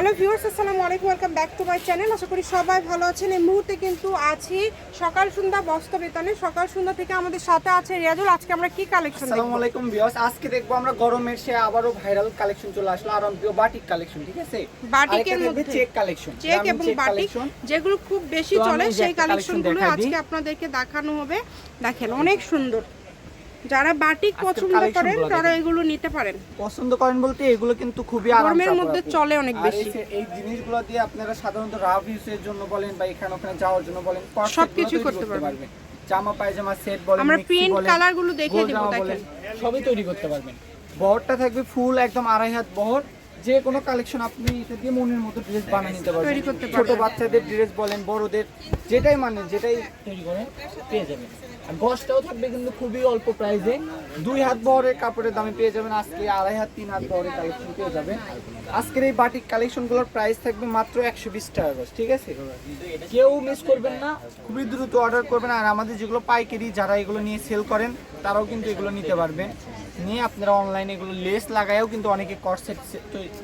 Hello viewers আসসালামু আলাইকুম welcome back to my channel আশা করি সবাই ভালো আছেন। এই মুহূর্তে কিন্তু আছি সকাল সন্ধ্যা বস্ত্র বেতনে সকাল সন্ধ্যা থেকে আমাদের সাথে আছে রিয়াজুল। আজকে আমরা কি কালেকশন আসসালামু আলাইকুম ভিউয়ার্স আজকে দেখব আমরা গরমের সে আবারও ভাইরাল কালেকশন চলে আসলো আর প্রিয় বাটিক কালেকশন ঠিক আছে? বাটিকের মধ্যে চেক কালেকশন চেক এবং বাটিক যেগুলো খুব বেশি চলে সেই কালেকশনগুলো আজকে আপনাদেরকে দেখানো হবে। দেখেন অনেক সুন্দর। যারা বাটিক পছন্দ করেন তারা। এগুলো নিতে পারেন পছন্দ করেন বলতে এগুলো কিন্তু খুবই গরমের মধ্যে চলে অনেক বেশি এই জিনিসগুলো দিয়ে আপনারা সাধারণত রাফ ইউজের জন্য বলেন বা এখানে ওখানে যাওয়ার জন্য বলেন সব সবকিছু করতে পারবেন। জামা পায়জামা সেট বলেন আমরা প্রিন্ট কালারগুলো দেখিয়ে দিব, দেখেন। সবই তৈরি করতে পারবেন বহরটা থাকবে ফুল একদম আড়াই হাত বহর যে কোনো কালেকশন আপনি এটা দিয়ে মনের মতো ড্রেস বানিয়ে নিতে পারবেন। ছোট বাচ্চাদের ড্রেস বলেন বড়দের যেটাই মানে যেটাই তৈরি করেন পেয়ে যাবেন। আর গসটাও থাকবে কিন্তু খুবই অল্প প্রাইসে দুই হাত বহরের কাপড়ের দামে পেয়ে যাবেন আজকে আড়াই হাত তিন হাত বহরের কালেকশন পেয়ে যাবেন। আজকের এই বাটিক কালেকশনগুলোর প্রাইস থাকবে মাত্র একশো বিশ টাকা গজ ঠিক আছে? কেউ মিস করবেন না খুবই দ্রুত অর্ডার করবেন। আর আমাদের যেগুলো পাইকারি যারা এগুলো নিয়ে সেল করেন তারাও কিন্তু এগুলো নিতে পারবেন। নিয়ে আপনারা অনলাইনে এগুলো লেস লাগায়ও কিন্তু অনেকে কর্সেট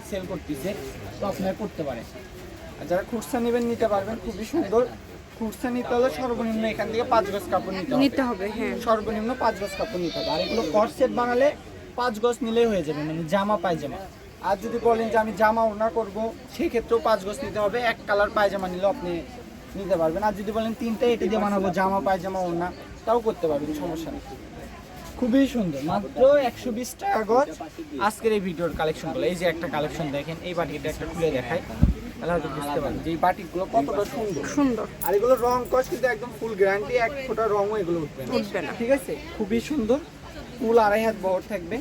সেল করতেছে তো আপনারা করতে পারেন। আর যারা খুচরা নেবেন নিতে পারবেন খুবই সুন্দর। খুচরা নিতে হলে সর্বনিম্ন এখান থেকে পাঁচ গজ কাপড় নিতে নিতে হবে হ্যাঁ। সর্বনিম্ন পাঁচ গজ কাপড় নিতে হবে। আর এগুলো কর্সেট বানালে পাঁচ গজ নিলেই হয়ে যাবে মানে জামা পায়জামা। আর যদি বলেন যে আমি জামা ওনা করব সেক্ষেত্রেও পাঁচ গজ নিতে হবে। এক কালার পায়জামা নিলেও আপনি নিতে পারবেন। আর যদি বলেন তিনটা এটা দিয়ে বানাবো জামা পায়জামা ওনা তাও করতে পারবেন সমস্যা নেই। খুবই সুন্দর। মাত্র একশো বিশ টাকা গজ আজকের এই ভিডিওর কালেকশনগুলো এই যে একটা কালেকশন দেখেন এই বাটিটা একটা খুলে দেখায় তাহলে বুঝতে পারবেন যে এই বাটিগুলো কতটা সুন্দর। সুন্দর। আর এগুলো রং কিন্তু একদম ফুল গ্যারান্টি এক ফোঁটা রঙও এগুলো উঠবে না। উঠবে না। ঠিক আছে? খুবই সুন্দর। ফুল আড়াই হাত বহর থাকবে।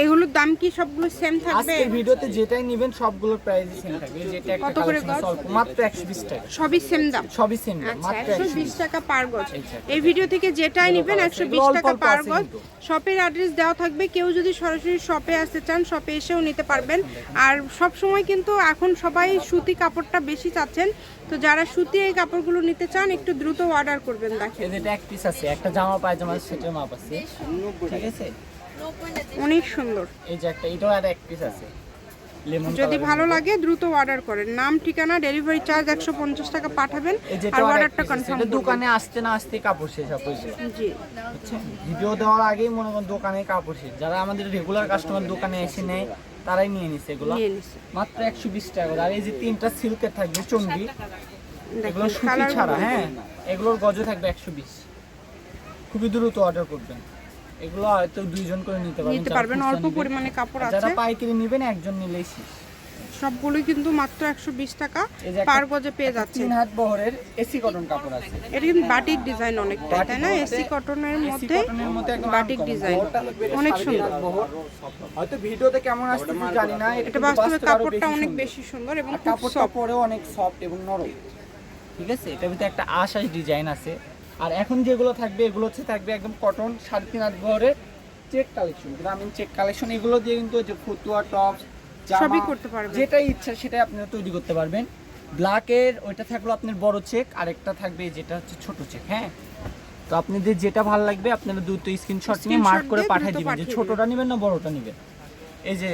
এগুলোর দাম কি সবগুলো সেম থাকবে? আজকের ভিডিওতে যেটাই নেবেন সবগুলোর প্রাইস সেম থাকবে। যেটা কত করে গজ? মাত্র 120 টাকা। সবই সেম দাম? সবই সেম আচ্ছা মাত্র একশো 120 বিশ টাকা। পার গজ। এই ভিডিও থেকে যেটাই নেবেন একশো বিশ এগুলো অল্প টাকা পার গজ। শপের অ্যাড্রেস দেওয়া থাকবে কেউ যদি সরাসরি শপে আসতে চান শপে এসেও নিতে পারবেন। আর সব সময় কিন্তু এখন সবাই সুতি কাপড়টা বেশি চাচ্ছেন। তো যারা সুতি এই কাপড়গুলো নিতে চান একটু দ্রুত অর্ডার করবেন দেখেন। এই যেটা এক পিস আছে একটা জামা পায়জামা সেটের মাপ আছে। ঠিক আছে? অনেক সুন্দর। এই যে একটা এটাও আর এক পিস আছে। লেমন যদি ভালো লাগে দ্রুত অর্ডার করেন। নাম ঠিকানা ডেলিভারি চার্জ একশো পঞ্চাশ টাকা পাঠাবেন আর যেটা অর্ডারটা কনফার্ম দোকানে আসতে না আসতে কাপড় শেষ হবে। জি। ভিডিও দেওয়ার আগেই মনে করেন দোকানে কাপড় শেষ। যারা আমাদের রেগুলার কাস্টমার দোকানে এসে নেয় তারাই নিয়ে নিছে এগুলো। মাত্র একশো বিশ টাকা করে। আর এই যে তিনটা সিল্কের থাকবে চন্ডি এগুলো সুতি ছাড়া হ্যাঁ? এগুলোর গজও থাকবে একশো বিশ। খুবই দ্রুত অর্ডার করবেন। এগুলো হয়তো দুইজন করে নিতে পারবেন নিতে পারবেন অল্প পরিমাণে কাপড় আছে যারা পাইকারি নেবেন একজন নিলেই শেষ। সবগুলোই কিন্তু মাত্র একশো বিশ টাকা পার গজে পেয়ে যাচ্ছে তিন হাত বহরের এসি কটন কাপড় আছে। এটা কিন্তু বাটিক ডিজাইন অনেকটা তাই না? এসি কটনের মধ্যে কটনের মধ্যে একদম বাটিক ডিজাইন। এটা অনেক সুন্দর। হয়তো ভিডিওতে কেমন আসছে জানি না এটা বাস্তবে কাপড়টা অনেক বেশি সুন্দর এবং কাপড়টা। পরেও অনেক সফট এবং নরম। ঠিক আছে? এটার ভিতরে একটা আশাস ডিজাইন আছে। আর এখন যেগুলো থাকবে এগুলো হচ্ছে থাকবে একদম কটন সাড়ে তিন হাত বহরের check collection Grameen check collection এগুলো দিয়ে কিন্তু যে ফতুয়া টপ সবই করতে পারবেন। যেটাই ইচ্ছা সেটাই আপনারা তৈরি করতে পারবেন। ব্ল্যাকের ওইটা থাকল আপনার বড় চেক আরেকটা থাকবে যেটা হচ্ছে ছোট চেক হ্যাঁ? তো আপনাদের যেটা ভালো লাগবে আপনারা দ্রুত স্ক্রিনশট নিয়ে মার্ক করে পাঠিয়ে দিবেন যে ছোটটা নেবেন না বড়টা নেবেন। এই যে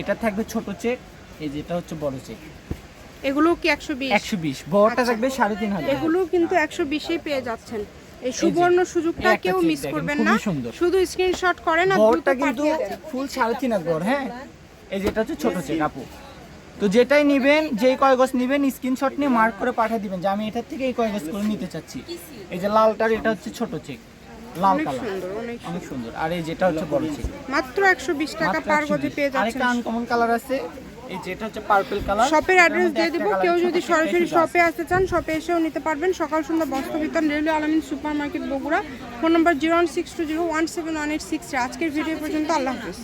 এটা থাকবে ছোট চেক এই যেটা হচ্ছে বড় চেক এগুলো কি একশো বিশ? একশো বিশ। বড়টা থাকবে সাড়ে তিন হাজার। এগুলো কিন্তু একশো বিশেই পেয়ে যাচ্ছেন। এই সুবর্ণ সুযোগটা কেউ মিস করবেন না। শুধু স্ক্রিনশট করেন আর বড়টা কিন্তু ফুল সাড়ে তিন হাজার হ্যাঁ? এই যেটা হচ্ছে ছোট চেক আপু। তো যেটাই নেবেন যেই কয় গজ নেবেন স্ক্রিনশট নিয়ে মার্ক করে পাঠিয়ে দিবেন যে আমি এটার থেকে এই কয় গজ করে নিতে চাচ্ছি। এই যে লালটার এটা হচ্ছে ছোট চেক লাল কালার সুন্দর অনেক সুন্দর। আর এই যেটা হচ্ছে বড় চেক মাত্র একশো বিশ টাকা মাত্র পার 120 গজে পেয়ে আরেকটা আনকমন কালার আছে। এই যেটা হচ্ছে পার্পল কালার শপের অ্যাড্রেস দিয়ে দিব। কেউ যদি সরাসরি শপে আসতে চান শপে এসেও নিতে পারবেন। সকাল সন্ধ্যা বস্ত্র বিতান railway Alamin super market Bogura. Phone number zero one six two zero one seven one eight six আজকের ভিডিও পর্যন্ত আল্লাহ হাফিজ।